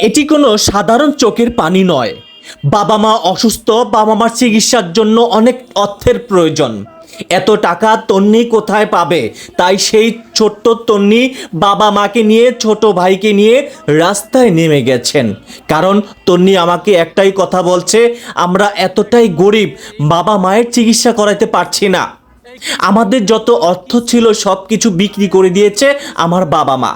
এটি কোনো সাধারণ চোখের পানি নয়। বাবা মা অসুস্থ বাবা মার চিকিৎসার জন্য অনেক অর্থের প্রয়োজন। এত টাকা তন্নি কোথায় পাবে? তাই সেই ছোট্ট তন্নি বাবা মাকে নিয়ে, ছোট ভাইকে নিয়ে রাস্তায় নেমে গেছেন। কারণ তন্নি আমাকে একটাই কথা বলছে, আমরা এতটাই গরিব বাবা মায়ের চিকিৎসা করাতে পারছি না। আমাদের যত অর্থ ছিল সব কিছু বিক্রি করে দিয়েছে আমার বাবা মা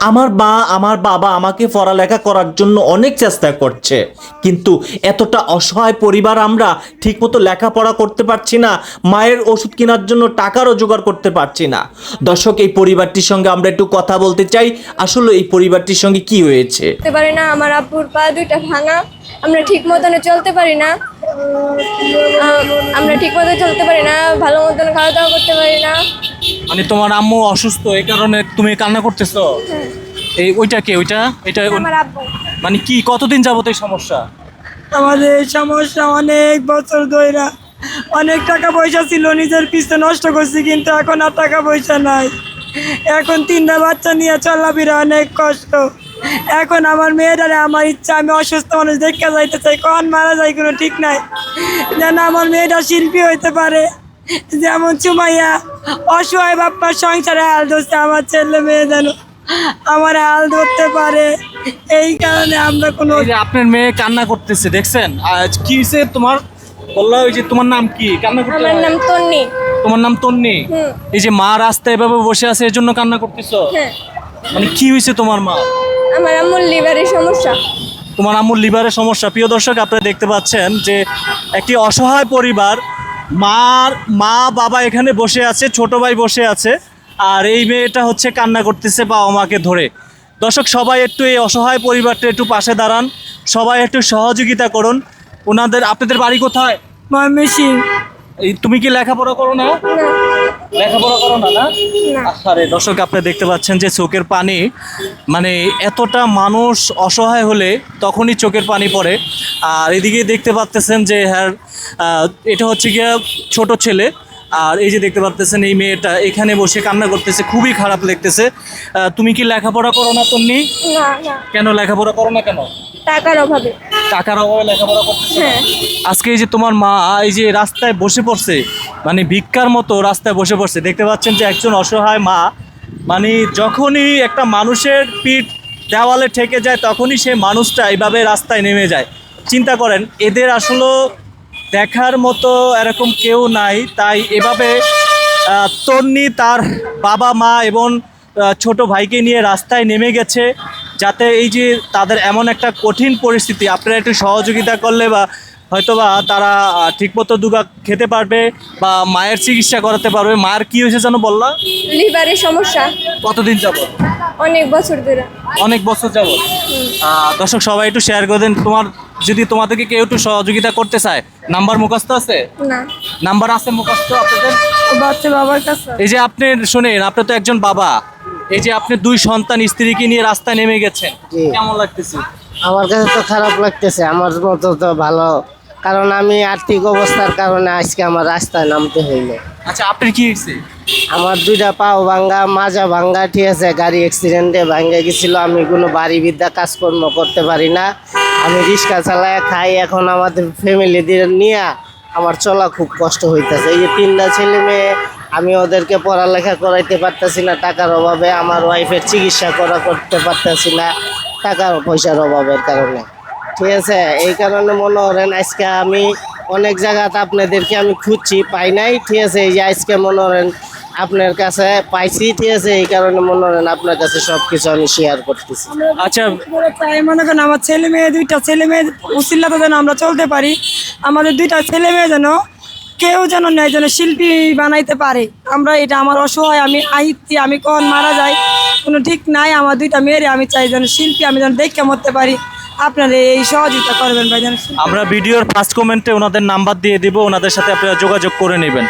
আমার মা আমার বাবা আমাকে পড়ালেখা করার জন্য অনেক চেষ্টা করছে। কিন্তু এতটা অসহায় পরিবার আমরা ঠিকমতো লেখাপড়া করতে পারছি না মায়ের ওষুধ কেনার জন্য টাকারও জোগাড় করতে পারছি না। দর্শক এই পরিবারটির সঙ্গে আমরা একটু কথা বলতে চাই। আসলে এই পরিবারটির সঙ্গে কি হয়েছে? পারি না আমার আব্বুর পা দুইটা ভাঙা আমরা ঠিক মতন চলতে পারি না। আম, আমরা ঠিক মতো চলতে পারি না ভালো মতন খাওয়া দাওয়া করতে পারি না। মানে তোমার আম্মু অসুস্থ এই কারণে তুমি কান্না করতেছো? এই ওইটা কে ওইটা? এটা আমার আব্বু। মানে কি কতদিন যাবত এই সমস্যা? আমাদের এই সমস্যা অনেক বছর ধইরা। অনেক টাকা পয়সা ছিল নিজের পিছনে নষ্ট করছি কিন্তু এখন আর টাকা পয়সা নাই। এখন তিনটা বাচ্চা নিয়ে চলাফেরা অনেক কষ্ট। এখন আমার মেয়েটারে আমার ইচ্ছা আমি অসুস্থ মানুষ দেখতে যাইতে চাই কখন মারা যায় কোনো ঠিক নাই। যেন আমার মেয়েটা শিল্পী হইতে পারে। যেমন চুমাইয়া অসহায় বাপ্পার সংসারে হাল ধরছে আমার ছেলে মেয়ে যেন। আমার হাল ধরতে পারে। এই কারণে আমরা কোনো আপনার মেয়ে কান্না করতেছে দেখছেন? আজ কি হয়েছে তোমার বলল ওই যে তোমার নাম কি? কান্না করতে আমার নাম তন্নি। তোমার নাম তন্নি? এই যে মা রাস্তায় এভাবে বসে আছে এর জন্য কান্না করতেছো? হ্যাঁ। মানে কি হয়েছে তোমার মা? আমার আম্মুর লিভারের সমস্যা। তোমার আম্মুর লিভারের সমস্যা। প্রিয় দর্শক আপনারা দেখতে পাচ্ছেন যে একটি অসহায় পরিবার মার মা বাবা এখানে বসে আছে ছোট ভাই বসে আছে আর এই মেয়েটা হচ্ছে কান্না করতেছে বাবা মাকে ধরে। দর্শক সবাই একটু এই অসহায় পরিবারটা একটু পাশে দাঁড়ান সবাই একটু সহযোগিতা করুন। ওনাদের আপনাদের বাড়ি কোথায়? ময়মনসিং তুমি কি লেখাপড়া করো না। লেখাপড়া করো না না? আরে দর্শক আপনি দেখতে পাচ্ছেন যে চোখের পানি মানে এতটা মানুষ অসহায় হলে তখনই চোখের পানি পড়ে। আর এদিকে দেখতে পাচ্তেছেন যে হ্যাঁ আহ, এটা হচ্ছে গিয়ে ছোট ছেলে। আর এই যে দেখতে পারতেছেন এই মেয়েটা এখানে বসে কান্না করতেছে খুবই খারাপ লাগতেছে। তুমি কি লেখাপড়া করো না তুমি কেন লেখাপড়া করো না কেন? টাকার অভাবে। টাকার অভাবে লেখাপড়া করতেছে? হ্যাঁ। আজকে এই যে তোমার মা এই যে রাস্তায় বসে পড়ছে মানে ভিক্ষার মতো রাস্তায় বসে পড়ছে দেখতে পাচ্ছেন যে একজন অসহায় মা মানে যখনই একটা মানুষের পিঠ দেওয়ালে ঠেকে যায় তখনই সে মানুষটা এইভাবে রাস্তায় নেমে যায়। চিন্তা করেন এদের আসলে দেখার মতো এরকম কেউ নাই। তাই এভাবে তন্নি তার বাবা মা এবং ছোট ভাইকে নিয়ে রাস্তায় নেমে গেছে যাতে এই যে তাদের এমন একটা কঠিন পরিস্থিতি আপনারা একটু সহযোগিতা করলে বা হয়তোবা তারা ঠিকমতো দুগা খেতে পারবে বা মায়ের চিকিৎসা করাতে পারবে। মায়ের কি হয়েছে যেন বললা? লিভারের সমস্যা। কতদিন যাব অনেক বছর ধরে। অনেক বছর যাব দর্শক সবাই একটু শেয়ার করে দেন তোমার যদি তোমাদেরকে কেউ একটু সহযোগিতা করতে চায় নাম্বার মুখস্থ আছে? না। নাম্বার আছে মুখস্থ আপনাদের? বাচ্চা বাবার কাছে। এই যে আপনি শুনেন আপনি তো একজন বাবা। এই যে আপনি দুই সন্তান স্ত্রীকে নিয়ে রাস্তায় নেমে গেছেন কেমন লাগতেছে? আমার কাছে তো খারাপ লাগতেছে আমার মতো তো ভালো। কারণ আমি আর্থিক অবস্থার কারণে আজকে আমার রাস্তায় নামতে হইল। আচ্ছা আপনি কি হয়েছে? আমার দুইটা পাও ভাঙ্গা মাজা ভাঙ্গা ঠিক আছে গাড়ি অ্যাক্সিডেন্টে ভাঙ্গে গেছিল আমি কোনো বাড়ি বিদ্যা কাজকর্ম করতে পারি না। আমি রিক্সা চালায় খাই, এখন আমাদের ফ্যামিলিদের নিয়ে আমার চলা খুব কষ্ট হইতেছে। এই যে তিনটা ছেলে মেয়ে, আমি ওদেরকে পড়ালেখা করাইতে পারতেছি না, টাকার অভাবে আমার ওয়াইফের চিকিৎসা করা করতে পারতেছি না, টাকার পয়সার অভাবের কারণে। ঠিক আছে? এই কারণে মনে করেন আজকে আমি অনেক জায়গাতে আপনাদেরকে আমি খুঁজছি, পাই নাই। ঠিক আছে? এই যে আজকে মনে করেন আপনার কাছে পাইছি ঠিক আছে এই কারণে মনে করেন আপনার কাছে সবকিছু আমি শেয়ার করতেছি। আচ্ছা। তাই মনে করেন আমার ছেলে মেয়ে দুইটা ছেলে মেয়ে উচিল্লাতে যেন আমরা চলতে পারি আমাদের দুইটা ছেলে মেয়ে যেন কেউ যেন নেই যেন শিল্পী বানাইতে পারে। আমরা এটা আমার অসহায় আমি আহিতি আমি কখন মারা যাই কোনো ঠিক নাই আমার দুইটা মেয়েরে আমি চাই যেন শিল্পী আমি যেন দেখে মরতে পারি। আপনারা এই সহযোগিতা করবেন ভাই যেন আমরা ভিডিওর ফার্স্ট কমেন্টে ওনাদের নাম্বার দিয়ে দিব ওনাদের সাথে আপনারা যোগাযোগ করে নেবেন।